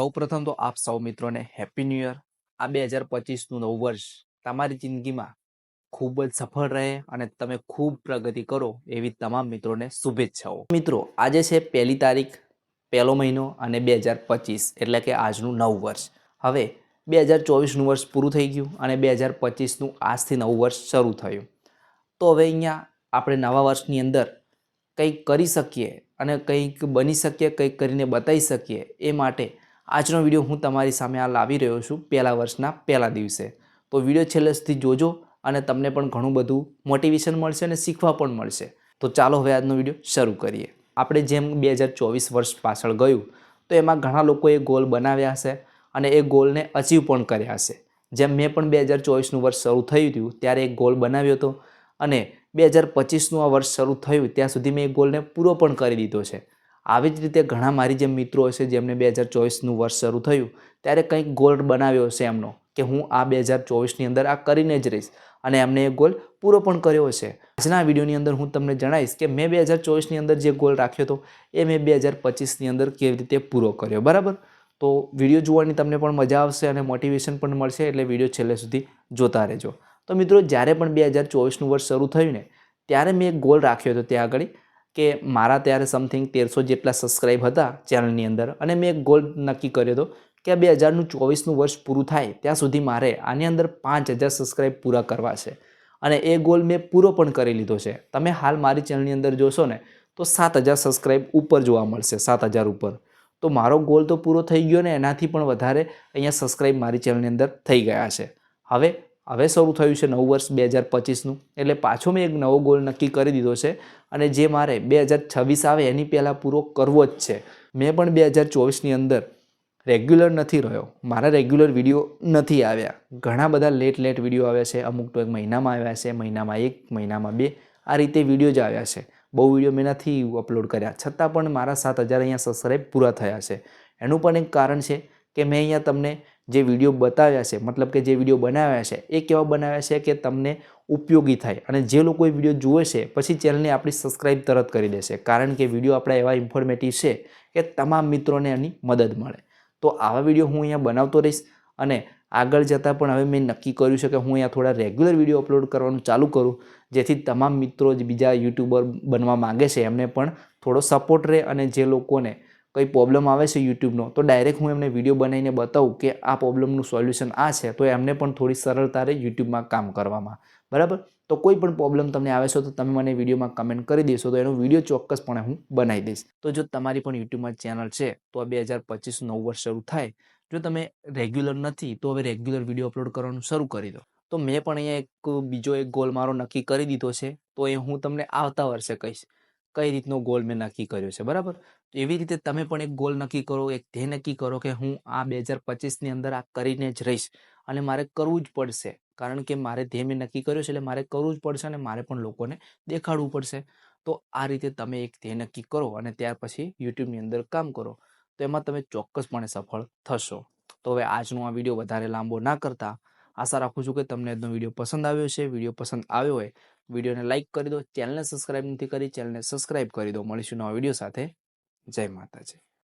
સૌપ્રથમ તો આપ સૌ મિત્રોને હેપી ન્યૂ યર આ બે હજાર પચીસનું નવું વર્ષ તમારી જિંદગીમાં ખૂબ જ સફળ રહે અને તમે ખૂબ પ્રગતિ કરો એવી તમામ મિત્રોને શુભેચ્છાઓ. મિત્રો, આજે છે પહેલી તારીખ, પહેલો મહિનો અને બે હજાર પચીસ, એટલે કે આજનું નવું વર્ષ. હવે બે હજાર ચોવીસનું વર્ષ પૂરું થઈ ગયું અને બે હજાર પચીસનું આજથી નવું વર્ષ શરૂ થયું. તો હવે અહીંયા આપણે નવા વર્ષની અંદર કંઈક કરી શકીએ અને કંઈક બની શકીએ, કંઈક કરીને બતાવી શકીએ એ માટે આજનો વીડિયો હું તમારી સામે આ લાવી રહ્યો છું પહેલા વર્ષના પહેલા દિવસે. તો વીડિયો છેલ્લે સુધી જોજો અને તમને પણ ઘણું બધું મોટિવેશન મળશે અને શીખવા પણ મળશે. તો ચાલો હવે આજનો વીડિયો શરૂ કરીએ. આપણે જેમ બે હજાર ચોવીસ વર્ષ પાછળ ગયું, તો એમાં ઘણા લોકોએ ગોલ બનાવ્યા હશે અને એ ગોલને અચીવ પણ કર્યા હશે. જેમ મેં પણ બે હજાર ચોવીસનું વર્ષ શરૂ થયું હતું, ત્યારે એક ગોલ બનાવ્યો હતો અને બે હજાર પચીસનું આ વર્ષ શરૂ થયું, ત્યાં સુધી મેં એ ગોલને પૂરો પણ કરી દીધો છે. આવી જ રીતે ઘણા મારી જેમ મિત્રો હશે, જેમને બે હજાર ચોવીસનું વર્ષ શરૂ થયું, ત્યારે કંઈક ગોલ બનાવ્યો હશે એમનો, કે હું આ બે હજાર ચોવીસની અંદર આ કરીને જ રહીશ. અને એમને એ ગોલ પૂરો પણ કર્યો હશે. આજના વિડીયોની અંદર હું તમને જણાવીશ કે મેં બે હજાર ચોવીસની અંદર જે ગોલ રાખ્યો હતો, એ મેં બે હજાર પચીસની અંદર કેવી રીતે પૂરો કર્યો, બરાબર? તો વીડિયો જોવાની તમને પણ મજા આવશે અને મોટિવેશન પણ મળશે, એટલે વીડિયો છેલ્લે સુધી જોતા રહેજો. તો મિત્રો, જ્યારે પણ બે હજાર ચોવીસનું વર્ષ શરૂ થયું ને, ત્યારે મેં એક ગોલ રાખ્યો હતો ત્યાં આગળ. કે મારા ત્યારે સમથિંગ તેરસો જેટલા સબસ્ક્રાઈબ હતા ચેનલની અંદર અને મેં એક ગોલ નક્કી કર્યો હતો કે બે હજારનું ચોવીસનું વર્ષ પૂરું થાય ત્યાં સુધી મારે આની અંદર પાંચ હજાર સબસ્ક્રાઈબ પૂરા કરવા છે. અને એ ગોલ મેં પૂરો પણ કરી લીધો છે. તમે હાલ મારી ચેનલની અંદર જોશો ને, તો સાત હજાર સબસ્ક્રાઈબ ઉપર જોવા મળશે, સાત હજાર ઉપર. તો મારો ગોલ તો પૂરો થઈ ગયો ને, એનાથી પણ વધારે અહીંયા સબસ્ક્રાઈબ મારી ચેનલની અંદર થઈ ગયા છે. હવે હવે શરૂ થયું છે નવું વર્ષ બે હજાર પચીસનું. એટલે પાછો મેં એક નવો ગોલ નક્કી કરી દીધો છે અને જે મારે બે હજાર છવ્વીસ આવે એની પહેલાં પૂરો કરવો જ છે. મેં પણ બે હજાર ચોવીસની અંદર રેગ્યુલર નથી રહ્યો. મારા રેગ્યુલર વીડિયો નથી આવ્યા. ઘણા બધા લેટ લેટ વીડિયો આવ્યા છે. અમુક તો એક મહિનામાં આવ્યા છે, મહિનામાં એક, મહિનામાં બે. આ રીતે વીડિયો જ આવ્યા છે. બહુ વીડિયો મેં નથી અપલોડ કર્યા. છતાં પણ મારા સાત હજાર અહીંયા સબસ્ક્રાઈબ પૂરા થયા છે. એનું પણ એક કારણ છે કે મેં અહીંયા તમને જે વીડિયો બતાવ્યા છે, મતલબ કે જે વીડિયો બનાવ્યા છે, એ કેવા બનાવ્યા છે કે તમને ઉપયોગી થાય. અને જે લોકો એ વીડિયો જુએ છે, પછી ચેનલને આપણી સબસ્ક્રાઈબ તરત કરી દેશે. કારણ કે વીડિયો આપણા એવા ઇન્ફોર્મેટિવ છે કે તમામ મિત્રોને એની મદદ મળે. તો આવા વીડિયો હું અહીંયા બનાવતો રહીશ અને આગળ જતાં પણ હવે મેં નક્કી કર્યું છે કે હું અહીંયા થોડા રેગ્યુલર વીડિયો અપલોડ કરવાનું ચાલુ કરું, જેથી તમામ મિત્રો જ બીજા યુટ્યુબર બનવા માગે છે, એમને પણ થોડો સપોર્ટ રહે અને જે લોકોને કંઈ પ્રોબ્લેમ આવે છે યુટ્યુબનો, તો ડાયરેક્ટ હું એમને વીડિયો બનાવીને બતાવું કે આ પ્રોબ્લેમનું સોલ્યુશન આ છે, તો એમને પણ થોડી સરળતા રહે યુટ્યુબમાં કામ કરવામાં. બરાબર? તો કોઈ પણ પ્રોબ્લેમ તમને આવે છે, તો તમે મને વિડીયોમાં કમેન્ટ કરી દેશો, તો એનો વીડિયો ચોક્કસપણે હું બનાવી દઈશ. તો જો તમારી પણ યુટ્યુબમાં ચેનલ છે, તો બે હજાર પચીસ નવ વર્ષ શરૂ થાય, જો તમે રેગ્યુલર નથી, તો હવે રેગ્યુલર વીડિયો અપલોડ કરવાનું શરૂ કરી દો. તો મેં પણ અહીંયા એક બીજો એક ગોલ મારો નક્કી કરી દીધો છે, તો એ હું તમને આવતા વર્ષે કહીશ. કઈ રીતનો ગોલ મેં નક્કી કર્યો છે, બરાબર? એવી રીતે તમે પણ એક ગોલ નક્કી કરો, એક ધ્યેય નક્કી કરો કે હું આ બે હજાર પચીસની અંદર આ કરીને જ રહીશ અને મારે કરવું જ પડશે. કારણ કે મારે ધ્યેય મેં નક્કી કર્યો છે એટલે મારે કરવું જ પડશે અને મારે પણ લોકોને દેખાડવું પડશે. તો આ રીતે તમે એક ધ્યેય નક્કી કરો અને ત્યાર પછી યુટ્યુબની અંદર કામ કરો. તો એમાં તમે ચોક્કસપણે સફળ થશો. તો હવે આજનો આ વીડિયો વધારે લાંબો ના કરતા. આશા રાખું છું કે તમને આજનો વીડિયો પસંદ આવ્યો છે વીડિયો પસંદ આવ્યો હોય વિડીયોને લાઇક કરી દો, ચેનલને સબસ્ક્રાઇબ નથી કરી, ચેનલને સબસ્ક્રાઇબ કરી દો. મળીશું નવા વીડિયો સાથે. જય માતાજી.